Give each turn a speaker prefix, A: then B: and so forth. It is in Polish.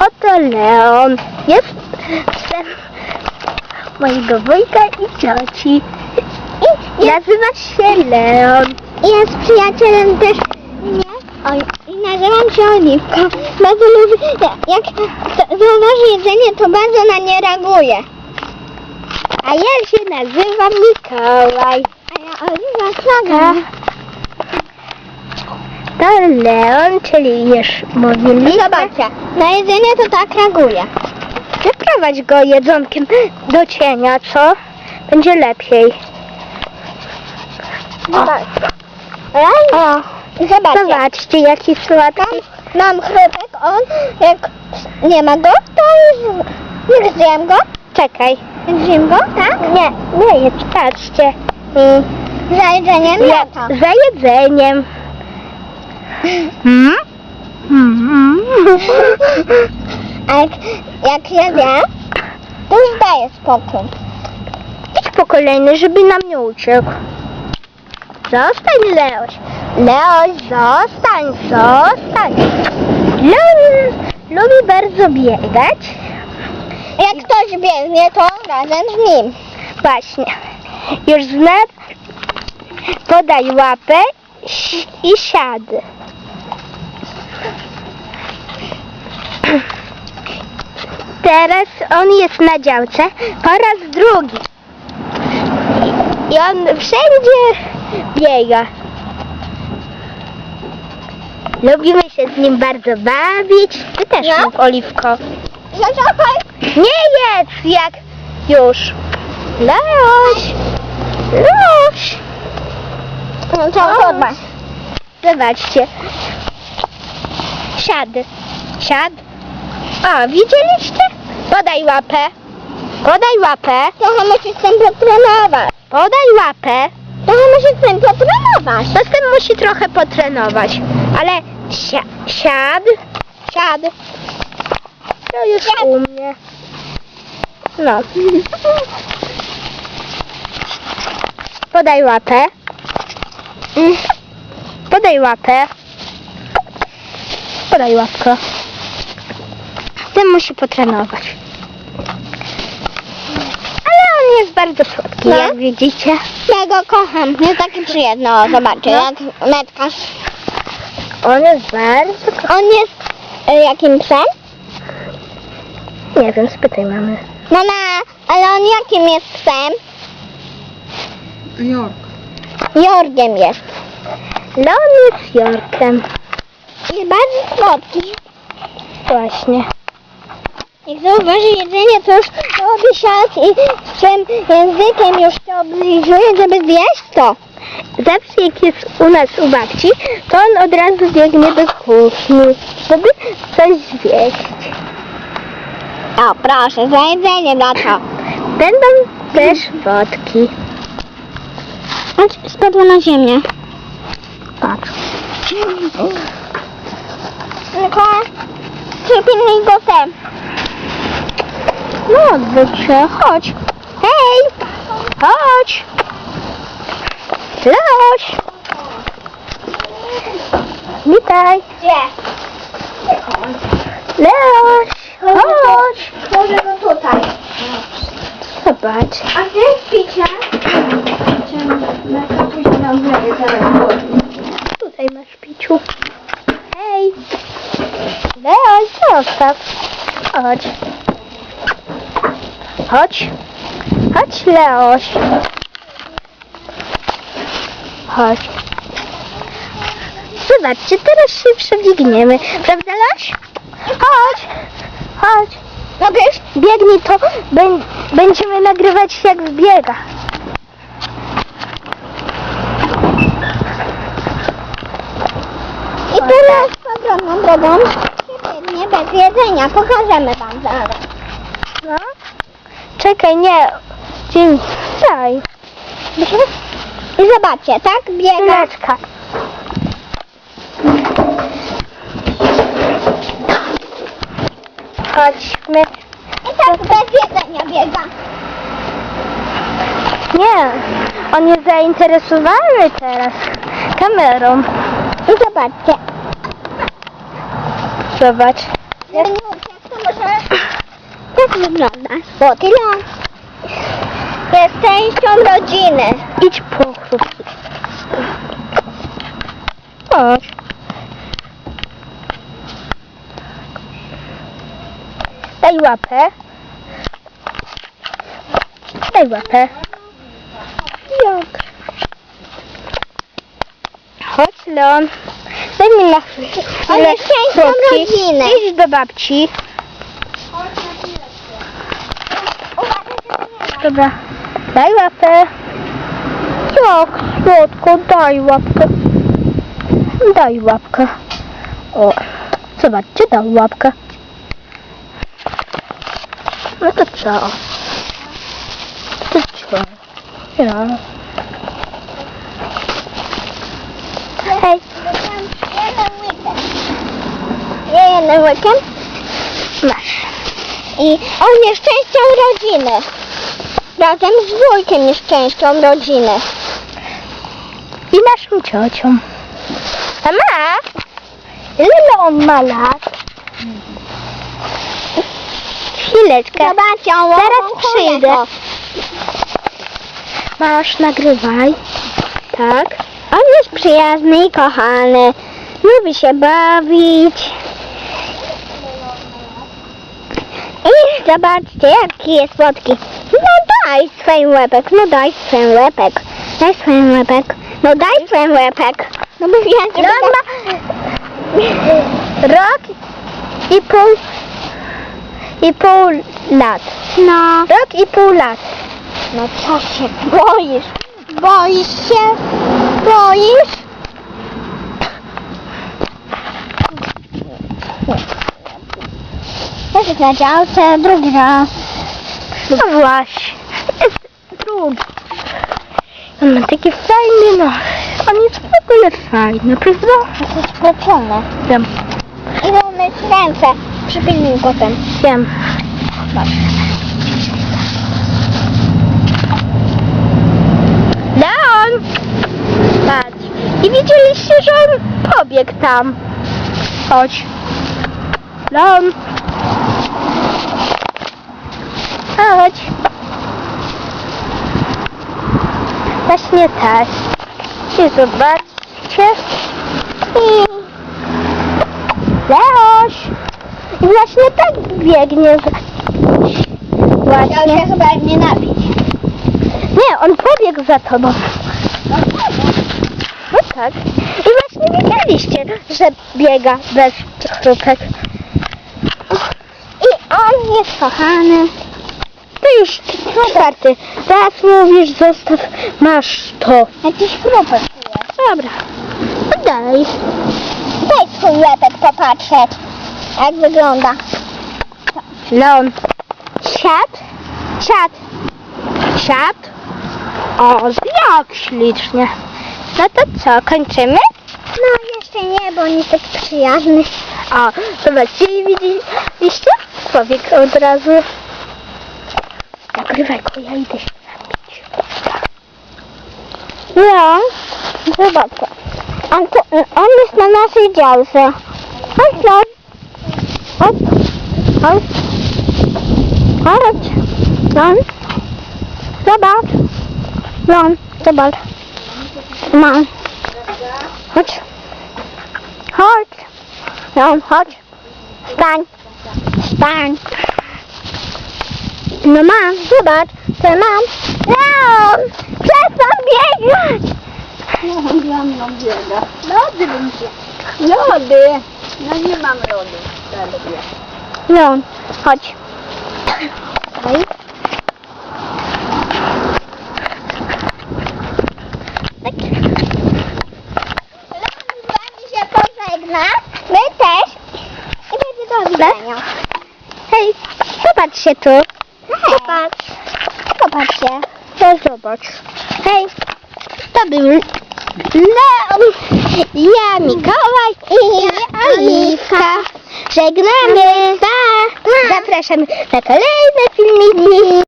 A: Oto Leon. Jest sen mojego wujka i cioci. I nazywa się Leon.
B: Jest przyjacielem też mnie. Oj, i nazywam się Oliwka. Bardzo lubię, jak zauważy jedzenie, to bardzo na nie reaguje.
A: A ja się nazywam Mikołaj.
B: A ja Oliwa Saga.
A: To Leon, czyli już mówiliśmy.
B: Zobaczcie, na jedzenie to tak reaguje.
A: Wyprowadź go jedzonkiem do cienia, co? Będzie lepiej.
B: Zobaczcie.
A: O,
B: Zobaczcie.
A: zobaczcie, jaki słodki.
B: Mam chlebek, on jak nie ma go, to już nie zjem go.
A: Czekaj.
B: Zjem go, tak?
A: Nie, nie jedz, patrzcie.
B: I za jedzeniem
A: Ja, za jedzeniem. Hmm? Hmm.
B: A jak, ja wiem, to już daję spokój.
A: Idź po kolejny, żeby nam nie uciekł. Zostań, Leoś. Leoś, zostań, zostań. Lubi bardzo biegać.
B: Jak ktoś biegnie, to razem z nim.
A: Właśnie. Już zna. Podaj łapę i siad. Teraz on jest na działce po raz drugi. I on wszędzie biega. Lubimy się z nim bardzo bawić. Ty też
B: Ja?
A: mów, Oliwko. Nie jedz jak już. Leoś. Leoś.
B: No to zobacz.
A: Zobaczcie. Siad. Siad. O, widzieliście? Podaj łapę. Podaj łapę.
B: Trochę musisz z tym potrenować.
A: Podaj łapę.
B: Trochę musisz z tym potrenować.
A: Następnie musi trochę potrenować. Ale sia, siad. Siad. To już
B: Siad.
A: u mnie. No. Podaj łapę. Mm. Podaj łapę. Podaj łapkę. Musi potrenować. Ale on jest bardzo słodki,
B: No.
A: jak widzicie.
B: Ja go kocham. Jest taki przyjemny. O, zobaczcie,
A: No.
B: jak metkarz.
A: On jest bardzo...
B: On jest e, jakim psem?
A: Nie wiem, spytaj mamy.
B: Mama, ale on jakim jest psem?
C: York.
B: Jorgiem jest.
A: Leon jest Jorkiem.
B: Jest bardzo słodki.
A: Właśnie.
B: Jak zauważy jedzenie, to już robi siat i swym językiem już się oblizuje, żeby zjeść to.
A: Zawsze jak jest u nas u babci, to on od razu biegnie do kuchni, żeby coś zjeść.
B: O, proszę, za jedzenie dla to.
A: Będą też fotki.
B: Chodź, spadła na ziemię.
A: Patrz.
B: Tylko przypilnuj go tem.
A: No, odwróć się, chodź. Hej! Chodź! Leoś! Witaj!
B: Gdzie?
A: Leoś! Chodź!
B: Może go tutaj.
A: Zobacz.
B: A gdzie jest picie?
A: Tutaj masz piciu. Hej! Leoś, zostaw. Chodź. Chodź. Chodź, Leoś. Chodź. Zobaczcie, teraz się przebiegniemy. Prawda, Leoś? Chodź. Chodź.
B: Mogę już?
A: Biegnij, to bę- będziemy nagrywać jak zbiega.
B: I teraz powrotną drogą biegnie bez jedzenia. Pokażemy wam zaraz.
A: Czekaj, nie. Dzień. Daj.
B: I zobaczcie, tak biega.
A: Chwileczka. Chodźmy.
B: I tak bez jedzenia biega.
A: Nie. On jest zainteresowany teraz kamerą.
B: I zobaczcie.
A: Zobacz.
B: Nie uciekł, to może tak wygląda. Złoty ląd. Jest częścią rodziny.
A: Idź po chrupki. Chodź. Daj łapę. Daj łapę. Jak? Chodź, Leon. Daj mi na chwilę
B: jest częścią rodziny.
A: Idź do babci. Dobra. Daj łapę. Jak słodko, daj łapkę. Daj łapkę. O, zobaczcie, dał łapkę. No to co? To co? Ja. Hej,
B: Jeden weekend.
A: masz.
B: I on jest częścią rodziny. Razem z wujkiem jest częścią rodziny.
A: I naszą ciocią. A ma? Ile on ma lat? Chwileczkę.
B: Zobaczcie, on
A: Zaraz
B: wąchuje
A: przyjdę. Masz, nagrywaj. Tak.
B: On jest przyjazny i kochany. Lubi się bawić. I zobaczcie, jaki jest słodki. Daj swój łepek, no daj swój łepek. Daj swój łepek. No daj swój łepek. No bo ja żeby
A: No ma rok i pół i pół lat.
B: No,
A: Rok i pół lat.
B: no co się boisz? Boisz się? Boisz? Ja się drugi raz.
A: No właśnie. Jest drugi. On ma taki fajny nos. On jest w ogóle fajny, prawda?
B: Jesteś pleczony.
A: Wiem,
B: I mamy ręce przy pilniku tym.
A: wiem. Leon! Patrz. I widzieliście, że on pobiegł tam. Chodź. Leon. Chodź. Właśnie tak. I zobaczcie. I... Leoś. I właśnie tak biegnie. Właśnie.
B: chyba nie napić.
A: Nie, on pobiegł za tobą. No tak. I właśnie widzieliście, że biega bez chrupek.
B: I on jest kochany.
A: Już czwarty. Teraz mówisz, zostaw, masz to.
B: Jakiś jest.
A: Dobra. No dalej.
B: Daj swój łepek popatrzeć. Jak wygląda.
A: Leon. Siad. Siad. Siad. O, jak ślicznie. No to co, kończymy?
B: No jeszcze nie, bo on jest taki przyjazny.
A: O, zobaczcie widzieliście? Człowiek od razu. Nagrywaj go, ja idę się napić.
B: No, zobaczcie. On, tu, on jest na naszej działce. Chodź, chodź. Chodź. Chodź. Chodź. Lon. Zobacz. Lon, zobacz. Mam. Chodź. Chodź. Lon, chodź. Stań. Stań. No mam, zobacz, co mam. Leon, przestań biegać.
C: Ja mam biega. Lody bym się. Lody. No nie mam. Zaledwie.
B: Leon, chodź. Oj. Tak. Leon z wami się pożegna. My też. I będzie do widzenia.
A: Hej, popatrzcie tu.
B: Popatrz. Popatrzcie.
A: No zobacz.
B: Hej,
A: To był Leon, ja Mikołaj
B: i Oliwka.
A: Żegnamy. Pa. Zapraszam na kolejne filmiki.